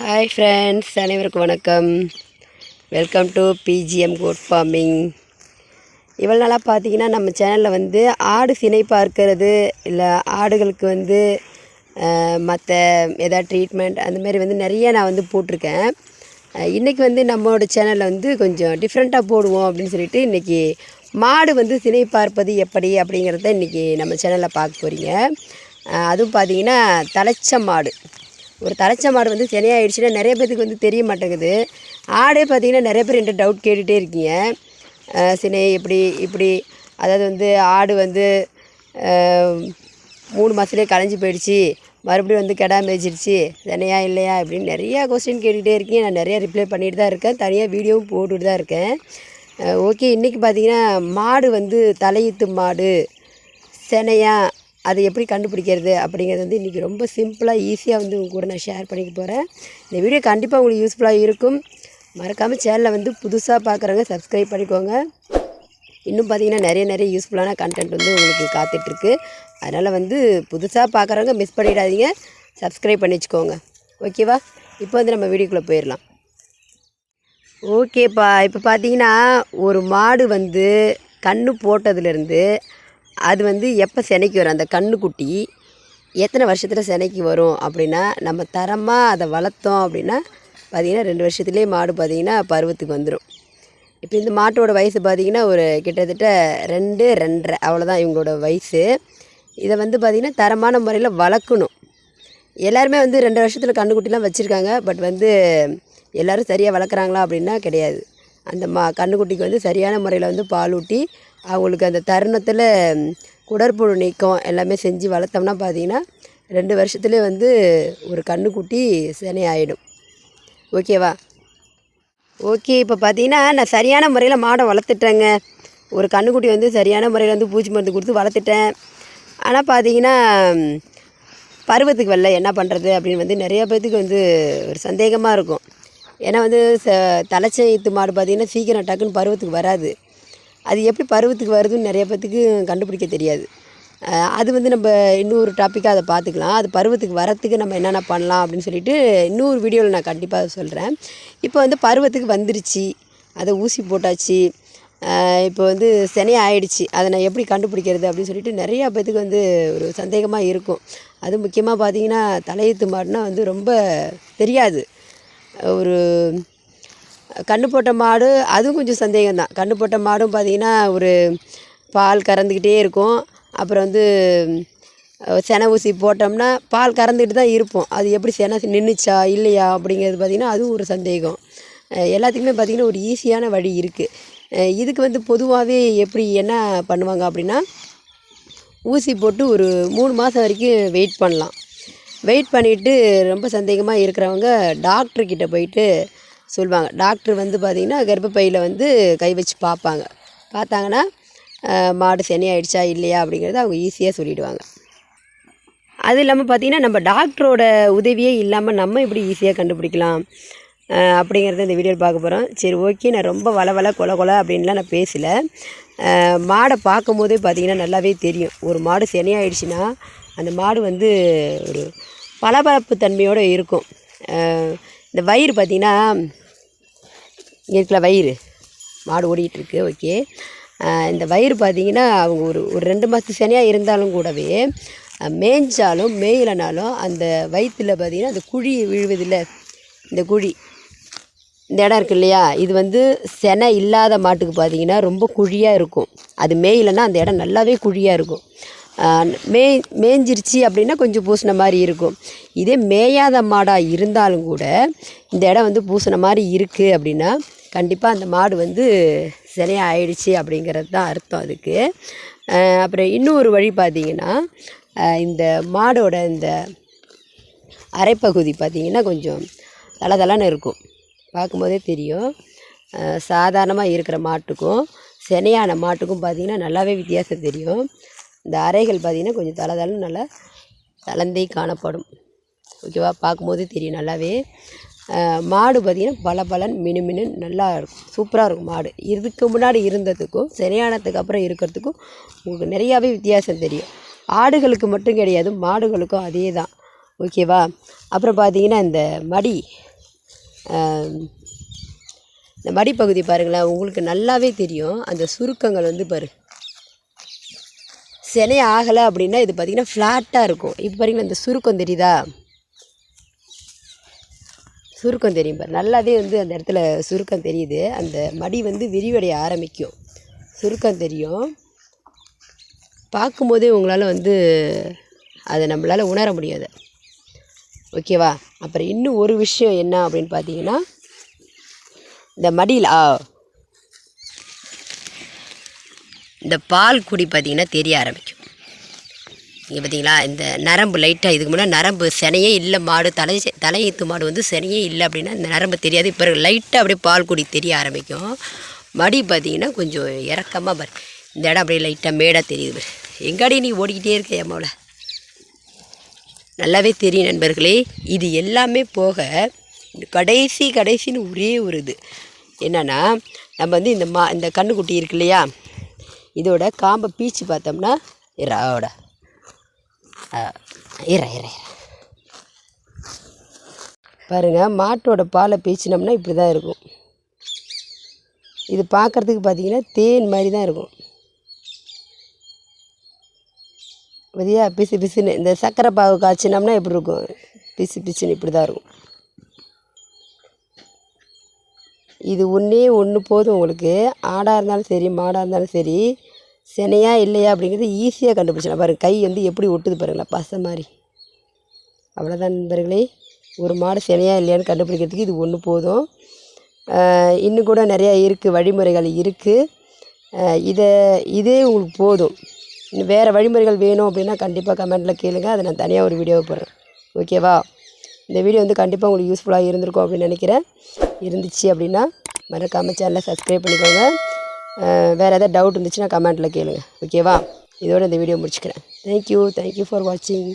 Hi friends அனைவருக்கும் வணக்கம். Welcome to BGM goat farming இவ்வளோ நாளாக பார்த்தீங்கன்னா நம்ம சேனலில் வந்து ஆடு சினை பார்க்கறது இல்லை ஆடுகளுக்கு வந்து மற்ற எதாவது ட்ரீட்மெண்ட் அந்த மாதிரி வந்து நிறைய நான் வந்து போட்டிருக்கேன். இன்றைக்கி வந்து நம்மளோட சேனலில் வந்து கொஞ்சம் டிஃப்ரெண்ட்டாக போடுவோம் அப்படின்னு சொல்லிட்டு இன்றைக்கி மாடு வந்து சினை பார்ப்பது எப்படி அப்படிங்கிறத இன்றைக்கி நம்ம சேனலில் பார்க்க போகிறீங்க அதுவும் பார்த்தீங்கன்னா தலைச்ச மாடு. ஒரு தலைச்ச மாடு வந்து சினையாயிடுச்சுன்னா நிறைய பேத்துக்கு வந்து தெரிய மாட்டேங்குது. ஆடே பார்த்தீங்கன்னா நிறைய பேர் என்கிட்ட டவுட் கேட்டுகிட்டே இருக்கீங்க. சினை இப்படி இப்படி அதாவது வந்து ஆடு வந்து மூணு மாதத்துலேயே களைஞ்சி போயிடுச்சு. மறுபடியும் வந்து கெடா மேய்ச்சிருச்சு. சினையா இல்லையா இப்படின்னு நிறையா கொஸ்டின் கேட்டுகிட்டே இருக்கீங்க. நான் நிறையா ரிப்ளை பண்ணிட்டு தான் இருக்கேன். தனியாக வீடியோவும் போட்டுட்டு தான் இருக்கேன். ஓகே இன்றைக்கி பார்த்தீங்கன்னா மாடு வந்து தலையீத்து மாடு. சினையா அதை எப்படி கண்டுபிடிக்கிறது அப்படிங்கிறது வந்து இன்றைக்கி ரொம்ப சிம்பிளாக ஈஸியாக வந்து உங்கள் கூட நான் ஷேர் பண்ணிக்க போகிறேன் இந்த வீடியோ கண்டிப்பாக உங்களுக்கு யூஸ்ஃபுல்லாக இருக்கும். மறக்காமல் சேனலை வந்து புதுசாக பார்க்குறவங்க சப்ஸ்கிரைப் பண்ணிக்கோங்க. இன்னும் பார்த்தீங்கன்னா நிறைய நிறைய யூஸ்ஃபுல்லான கண்டென்ட் வந்து உங்களுக்கு காத்துட்ருக்கு. அதனால் வந்து புதுசாக பார்க்குறவங்க மிஸ் பண்ணிடாதீங்க. சப்ஸ்கிரைப் பண்ணி வச்சுக்கோங்க. ஓகேவா இப்போ வந்து நம்ம வீடியோக்குள்ளே போயிடலாம். ஓகேப்பா இப்போ பார்த்தீங்கன்னா ஒரு மாடு வந்து கன்று போட்டதுலேருந்து அது வந்து எப்போ சினைக்கு வரும்? அந்த கன்றுக்குட்டி எத்தனை வருஷத்தில் சினைக்கு வரும் அப்படின்னா நம்ம தரமாக அதை வளர்த்தோம் அப்படின்னா பார்த்திங்கன்னா ரெண்டு வருஷத்துலேயே மாடு பார்த்திங்கன்னா பருவத்துக்கு வந்துடும் இப்போ இந்த மாட்டோட வயசு பார்த்திங்கன்னா ஒரு கிட்டத்தட்ட ரெண்டு ரெண்டரை அவ்வளோதான் இவங்களோட வயசு. இதை வந்து பார்த்திங்கன்னா தரமான முறையில் வளர்க்கணும். எல்லாருமே வந்து ரெண்டு வருஷத்தில் கன்றுக்குட்டிலாம் வச்சுருக்காங்க. பட் வந்து எல்லோரும் சரியாக வளர்க்குறாங்களா அப்படின்னா கிடையாது. அந்த மா கன்றுக்குட்டிக்கு வந்து சரியான முறையில் வந்து பால் ஊட்டி அவங்களுக்கு அந்த தருணத்தில் குடற்புழு நீக்கம் எல்லாமே செஞ்சு வளர்த்தோம்னா பார்த்தீங்கன்னா ரெண்டு வருஷத்துலேயே வந்து ஒரு கன்றுக்குட்டி சினை ஆகிடும் ஓகேவா? ஓகே இப்போ பார்த்தீங்கன்னா நான் சரியான முறையில் மாடை வளர்த்துட்டேங்க. ஒரு கன்றுக்குட்டி வந்து சரியான முறையில் வந்து பூச்சி மருந்து கொடுத்து வளர்த்துட்டேன். ஆனால் பார்த்தீங்கன்னா பருவத்துக்கு வரல என்ன பண்ணுறது அப்படின்னு வந்து நிறைய பேர்த்துக்கு வந்து ஒரு சந்தேகமாக இருக்கும். ஏன்னா வந்து ச தலைச்சத்து மாடு பார்த்திங்கன்னா சீக்கிரம் டக்குன்னு பருவத்துக்கு வராது. அது எப்படி பருவத்துக்கு வருதுன்னு நிறைய பேர்த்துக்கு கண்டுபிடிக்க தெரியாது. அது வந்து நம்ம இன்னொரு டாப்பிக்காக அதை பார்த்துக்கலாம். அது பருவத்துக்கு வரத்துக்கு நம்ம என்னென்ன பண்ணலாம் அப்படின்னு சொல்லிட்டு இன்னொரு வீடியோவில் நான் கண்டிப்பாக சொல்கிறேன் இப்போ வந்து பருவத்துக்கு வந்துருச்சு. அதை ஊசி போட்டாச்சு. இப்போ வந்து சினைய ஆயிடுச்சு அதை நான் எப்படி கண்டுபிடிக்கிறது அப்படின்னு சொல்லிட்டு நிறையா பேத்துக்கு வந்து ஒரு சந்தேகமாக இருக்கும். அது முக்கியமாக பார்த்தீங்கன்னா தலையெழுத்து மாட்டினா வந்து ரொம்ப தெரியாது. ஒரு கண்ணு போட்ட மாடு அதுவும் கொஞ்சம் சந்தேகம்தான். கண்ணு போட்ட மாடும் பார்த்தீங்கன்னா ஒரு பால் கறந்துக்கிட்டே இருக்கும். அப்புறம் வந்து சென செனை ஊசி போட்டோம்னா பால் கறந்துக்கிட்டு தான் இருப்போம். அது எப்படி செனை நின்றுச்சா இல்லையா அப்படிங்கிறது பார்த்திங்கன்னா அதுவும் ஒரு சந்தேகம். எல்லாத்துக்குமே பார்த்திங்கன்னா ஒரு ஈஸியான வழி இருக்குது இதுக்கு வந்து பொதுவாகவே எப்படி என்ன பண்ணுவாங்க அப்படின்னா ஊசி போட்டு ஒரு மூணு மாதம் வரைக்கும் வெயிட் பண்ணலாம். வெயிட் பண்ணிவிட்டு ரொம்ப சந்தேகமாக இருக்கிறவங்க டாக்டர்கிட்ட போயிட்டு சொல்லுவாங்க டாக்டர் வந்து பார்த்திங்கன்னா கர்ப்பப்பையில் வந்து கை வச்சு பார்ப்பாங்க. பார்த்தாங்கன்னா மாடு செனையாயிடுச்சா இல்லையா அப்படிங்கிறத அவங்க ஈஸியாக சொல்லிவிடுவாங்க அது இல்லாமல் பார்த்தீங்கன்னா நம்ம டாக்டரோட உதவியே இல்லாமல் நம்ம எப்படி ஈஸியாக கண்டுபிடிக்கலாம்? அப்படிங்கிறத இந்த வீடியோவில் பார்க்க போகிறோம் சரி ஓகே நான் ரொம்ப வள வள கொல கொல அப்படின்லாம் நான் பேசலை. மாடை பார்க்கும் போதே பார்த்தீங்கன்னா நல்லாவே தெரியும். ஒரு மாடு சினையாயிடுச்சுன்னா அந்த மாடு வந்து ஒரு பளபளப்பு தன்மையோடு இருக்கும். இந்த வயிறு பார்த்திங்கன்னா இங்கே வயிறு. மாடு ஓடிட்டு இருக்கு ஓகே இந்த வயிறு பார்த்தீங்கன்னா அவங்க ஒரு ஒரு ரெண்டு மாதத்து சனியாக இருந்தாலும் கூடவே மேய்ஞ்சாலும் மேயலைனாலும் அந்த வயிற்றில் பார்த்தீங்கன்னா அந்த குழி விழுவதில்ல. இந்த குழி. இந்த இடம் இருக்கு இல்லையா? இது வந்து செனை இல்லாத மாட்டுக்கு பார்த்தீங்கன்னா ரொம்ப குழியாக இருக்கும். அது மேயலைன்னா அந்த இடம் நல்லாவே குழியாக இருக்கும். மே மேய்ஞ்சிருச்சு அப்படின்னா கொஞ்சம் பூசின மாதிரி இருக்கும். இதே மேயாத மாடாக இருந்தாலும் கூட இந்த இடம் வந்து பூசின மாதிரி இருக்குது அப்படின்னா கண்டிப்பாக அந்த மாடு வந்து சினையாக ஆயிடுச்சு அப்படிங்கிறது தான் அர்த்தம் அதுக்கு. அப்புறம் இன்னொரு வழி பார்த்தீங்கன்னா இந்த மாடோட இந்த அரைப்பகுதி பார்த்திங்கன்னா கொஞ்சம் தளதளன்னு இருக்கும். பார்க்கும்போதே தெரியும். சாதாரணமாக இருக்கிற மாட்டுக்கும் சினையான மாட்டுக்கும் பார்த்திங்கன்னா நல்லாவே வித்தியாசம் தெரியும். இந்த அறைகள் பார்த்திங்கன்னா கொஞ்சம் தளதளன்னு நல்லா தளந்தே காணப்படும். ஓகேவா? பார்க்கும்போதே தெரியும் நல்லாவே. மாடு பார்த்திங்கன்னா பல பலன் மினு மினு நல்லா இருக்கும். சூப்பராக இருக்கும் மாடு. இதுக்கு முன்னாடி இருந்ததுக்கும் சரியானதுக்கு அப்புறம் இருக்கிறதுக்கும் உங்களுக்கு நிறையாவே வித்தியாசம் தெரியும். ஆடுகளுக்கு மட்டும் கிடையாது மாடுகளுக்கும் அதே தான். ஓகேவா அப்புறம் பார்த்தீங்கன்னா இந்த மடி இந்த மடிப்பகுதி பாருங்களேன் உங்களுக்கு நல்லாவே தெரியும். அந்த சுருக்கங்கள் வந்து பாரு. சினை ஆகலை அப்படின்னா இது பார்த்திங்கன்னா ஃப்ளாட்டாக இருக்கும். இப்போ பாருங்களேன் இந்த சுருக்கம் தெரியுதா? சுருக்கம் தெரியும் பார். நல்லாவே வந்து அந்த இடத்துல சுருக்கம் தெரியுது. அந்த மடி வந்து விரிவடைய ஆரம்பிக்கும். சுருக்கம் தெரியும். பார்க்கும்போதே உங்களால் வந்து அதை நம்மளால் உணர முடியாது. ஓகேவா அப்புறம் இன்னும் ஒரு விஷயம் என்ன அப்படின்னு பார்த்தீங்கன்னா இந்த மடியில் ஆ. இந்த பால் குடி பார்த்தீங்கன்னா தெரிய ஆரம்பிக்கும். இங்கே பார்த்தீங்களா இந்த நரம்பு லைட்டாக இதுக்கு முன்னாடி நரம்பு சினையே இல்லை மாடு தலை தலையீத்து மாடு வந்து சினையே இல்லை அப்படின்னா இந்த நரம்பு தெரியாது. இப்போ லைட்டாக அப்படியே பால் குடி தெரிய ஆரம்பிக்கும். மடி பார்த்தீங்கன்னா கொஞ்சம் இறக்கமாக பாரு. இந்த இடம் அப்படியே லைட்டாக மேடாக தெரியுது பாரு. எங்காடி நீ ஓடிக்கிட்டே இருக்க எம்மாவில் நல்லாவே தெரியும் நண்பர்களே. இது எல்லாமே போக கடைசி கடைசின்னு ஒரே ஒரு இது. என்னென்னா நம்ம வந்து இந்த மா இந்த கண்ணுக்குட்டி இருக்கு இல்லையா? இதோட காம்பை பீச்சு பார்த்தோம்னா ராவோட இற இற இற. பாருங்கள் மாட்டோட பாலை பீச்சினோம்னா இப்படி தான் இருக்கும். இது பார்க்குறதுக்கு பார்த்தீங்கன்னா தேன் மாதிரி தான் இருக்கும். பார்த்தியா பிசு பிசுன்னு. இந்த சர்க்கரை பாவு காய்ச்சினோம்னா எப்படி இருக்கும். பிசு பிசுன்னு இப்படி தான் இருக்கும். இது ஒன்றே ஒன்று போதும் உங்களுக்கு. ஆடாக இருந்தாலும் சரி மாடாக இருந்தாலும் சரி சினையா இல்லையா அப்படிங்கிறது ஈஸியாக கண்டுபிடிச்சிடலாம். பாருங்க கை வந்து எப்படி ஒட்டுது பாருங்களேன் பசை மாதிரி. அவ்வளோதான் நண்பர்களே. ஒரு மாடு சினையா இல்லையான்னு கண்டுபிடிக்கிறதுக்கு இது ஒன்று போதும். இன்னும் கூட நிறையா இருக்குது வழிமுறைகள் இருக்குது இதை இதே உங்களுக்கு போதும். இன்னும் வேறு வழிமுறைகள் வேணும் அப்படின்னா கண்டிப்பாக கமெண்ட்டில் கேளுங்கள் அதை நான் தனியாக ஒரு வீடியோ போடுறேன். ஓகேவா? இந்த வீடியோ வந்து கண்டிப்பாக உங்களுக்கு யூஸ்ஃபுல்லாக இருந்திருக்கும் அப்படின்னு நினைக்கிறேன். இருந்துச்சு அப்படின்னா மறக்காமல் சேனலை சப்ஸ்கிரைப் பண்ணிக்கோங்க. வேறு எதாவது டவுட் இருந்துச்சுன்னா கமெண்ட்டில் கேளுங்கள் ஓகேவா இதோட இந்த வீடியோ முடிச்சுக்கிறேன். தேங்க்யூ தேங்க்யூ ஃபார் வாட்சிங்